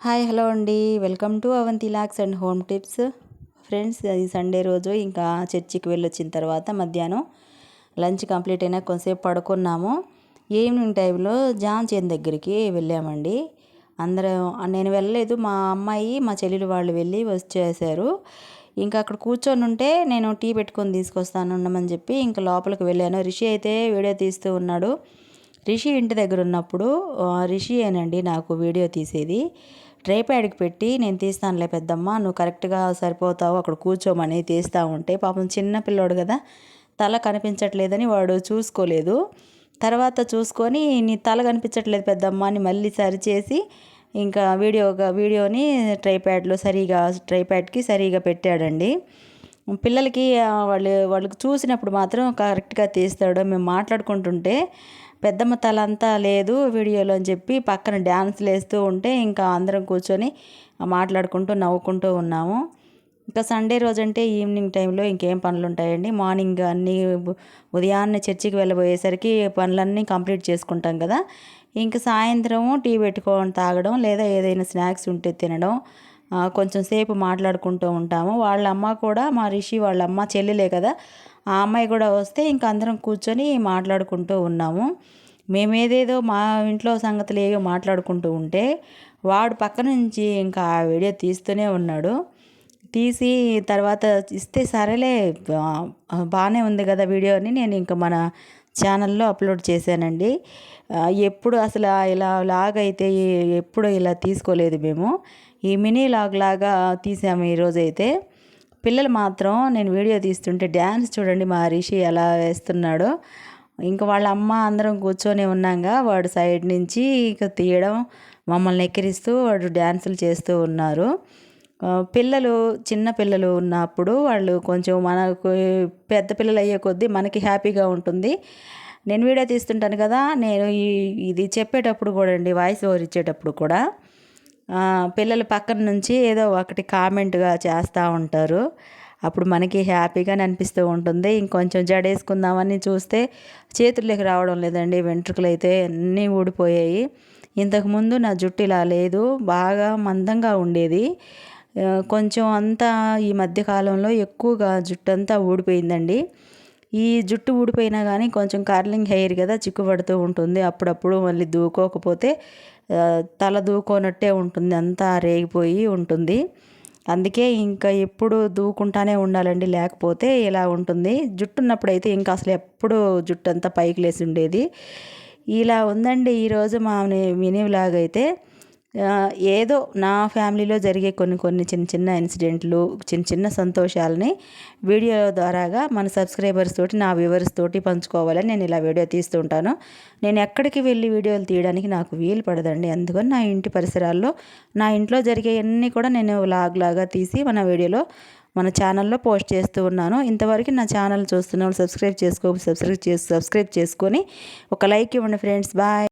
Hi hello అండి. Welcome to Avanti locks and home tips. Friends ఈ Sunday రోజు ఇంకా చర్చికి వెళ్ళొచ్చిన తర్వాత మధ్యాహ్నం లంచ్ కంప్లీట్ అయినా కొంతసేపు పడుకున్నాము. ఈవినింగ్ టైంలో జాన్ చేన్ దగ్గరికి వెళ్ళామండి. అందరం నేను వెళ్ళలేదు. మా అమ్మాయి మా చెల్లెలు వాళ్ళు వెళ్ళి వచ్చేసారు. ఇంకా అక్కడ కూర్చొని ఉంటే నేను టీ పెట్టుకొని తీసుకొస్తాను ఉండమని చెప్పి ఇంకా లోపలికి వెళ్ళాను. రిషి అయితే వీడియో తీస్తూ ఉన్నాడు. రిషి ఇంటి దగ్గర ఉన్నప్పుడు రిషి ఏనండి నాకు వీడియో తీసేది. ట్రైప్యాడ్కి పెట్టి నేను తీస్తానులే పెద్దమ్మ నువ్వు కరెక్ట్గా సరిపోతావు అక్కడ కూర్చోమని తీస్తూ ఉంటే పాపం చిన్న పిల్లోడు కదా తల కనిపించట్లేదని వాడు చూసుకోలేదు. తర్వాత చూసుకొని నీ తల కనిపించట్లేదు పెద్దమ్మ అని మళ్ళీ సరిచేసి ఇంకా వీడియోగా వీడియోని ట్రైప్యాడ్లో సరిగా ట్రైప్యాడ్కి సరిగా పెట్టాడండి. పిల్లలకి వాళ్ళు వాళ్ళకి చూసినప్పుడు మాత్రం కరెక్ట్గా తీస్తాడు. మేము మాట్లాడుకుంటుంటే పెద్దమ్మ తల అంతా లేదు వీడియోలో అని చెప్పి పక్కన డ్యాన్స్లు వేస్తూ ఉంటే ఇంకా అందరం కూర్చొని మాట్లాడుకుంటూ నవ్వుకుంటూ ఉన్నాము. ఇంకా సండే రోజు అంటే ఈవినింగ్ టైంలో ఇంకేం పనులు ఉంటాయండి మార్నింగ్ అన్నీ ఉదయాన్నే చర్చికి వెళ్ళబోయేసరికి పనులన్నీ కంప్లీట్ చేసుకుంటాం కదా. ఇంకా సాయంత్రము టీ పెట్టుకోవడం తాగడం లేదా ఏదైనా స్నాక్స్ ఉంటే తినడం కొంచెం సేపు మాట్లాడుకుంటూ ఉంటాము. వాళ్ళ అమ్మ కూడా మా రిషి వాళ్ళ అమ్మ చెల్లెలే కదా ఆ అమ్మాయి కూడా వస్తే ఇంక అందరం కూర్చొని మాట్లాడుకుంటూ ఉన్నాము. మేమేదేదో మా ఇంట్లో సంగతులు ఏవో మాట్లాడుకుంటూ ఉంటే వాడు పక్క నుంచి ఇంకా ఆ వీడియో తీస్తూనే ఉన్నాడు. తీసి తర్వాత ఇస్తే సరేలే బాగానే ఉంది కదా వీడియో అని నేను ఇంకా మన ఛానల్లో అప్లోడ్ చేశానండి. ఎప్పుడు అసలు ఇలా లాగ్ అయితే ఎప్పుడు ఇలా తీసుకోలేదు మేము. ఈ మినీ లాగ్ లాగా తీసాము ఈరోజైతే పిల్లలు మాత్రం నేను వీడియో తీస్తుంటే డ్యాన్స్ చూడండి మా రిషి ఎలా వేస్తున్నాడో. ఇంకా వాళ్ళ అమ్మ అందరం కూర్చొని ఉన్నాగా వాడు సైడ్ నుంచి ఇక తీయడం మమ్మల్ని ఎక్కిరిస్తూ వాడు డ్యాన్సులు చేస్తూ ఉన్నారు. పిల్లలు చిన్న పిల్లలు ఉన్నప్పుడు వాళ్ళు కొంచెం మనకు పెద్ద పిల్లలు అయ్యే కొద్దీ మనకి హ్యాపీగా ఉంటుంది. నేను వీడియో తీస్తుంటాను కదా నేను ఈ ఇది చెప్పేటప్పుడు కూడా అండి వాయిస్ ఓవర్ ఇచ్చేటప్పుడు కూడా పిల్లల పక్కన నుంచి ఏదో ఒకటి కామెంట్గా చేస్తూ ఉంటారు. అప్పుడు మనకి హ్యాపీగా అనిపిస్తూ ఉంటుంది. ఇంకొంచెం జడేసుకుందామని చూస్తే చేతుల్లోకి రావడం లేదండి వెంట్రుకలు అయితే అన్నీ ఊడిపోయాయి. ఇంతకుముందు నా జుట్టు ఇలా లేదు బాగా మందంగా ఉండేది. కొంచెం అంతా ఈ మధ్యకాలంలో ఎక్కువగా జుట్టు అంతా ఊడిపోయిందండి. ఈ జుట్టు ఊడిపోయినా కానీ కొంచెం కార్లింగ్ హెయిర్ కదా చిక్కుపడుతూ ఉంటుంది. అప్పుడప్పుడు మళ్ళీ దూకోకపోతే తల దూకోనట్టే ఉంటుంది. అంతా రేగిపోయి ఉంటుంది. అందుకే ఇంకా ఎప్పుడు దూకుంటానే ఉండాలండి. లేకపోతే ఇలా ఉంటుంది. జుట్టు ఉన్నప్పుడైతే ఇంకా అసలు ఎప్పుడు జుట్టు అంతా పైకి లేసి ఉండేది. ఇలా ఉందండి. ఈరోజు మా మినీ వ్లాగ్ అయితే ఏదో నా ఫ్యామిలీలో జరిగే కొన్ని కొన్ని చిన్న చిన్న ఇన్సిడెంట్లు చిన్న చిన్న సంతోషాలని వీడియో ద్వారాగా మన సబ్స్క్రైబర్స్ తోటి నా వ్యూవర్స్ తోటి పంచుకోవాలని నేను ఇలా వీడియో తీస్తుంటాను నేను ఎక్కడికి వెళ్ళి వీడియోలు తీయడానికి నాకు వీలు పడదండి. అందుకని నా ఇంటి పరిసరాల్లో నా ఇంట్లో జరిగే అన్నీ కూడా నేను లాగ్ లాగా తీసి మన వీడియోలో మన ఛానల్లో పోస్ట్ చేస్తూ ఉన్నాను. ఇంతవరకు నా ఛానల్ చూస్తున్న సబ్స్క్రైబ్ చేసుకో సబ్స్క్రైబ్ చేసి సబ్స్క్రైబ్ చేసుకొని ఒక లైక్ ఇవ్వండి ఫ్రెండ్స్. బాయ్.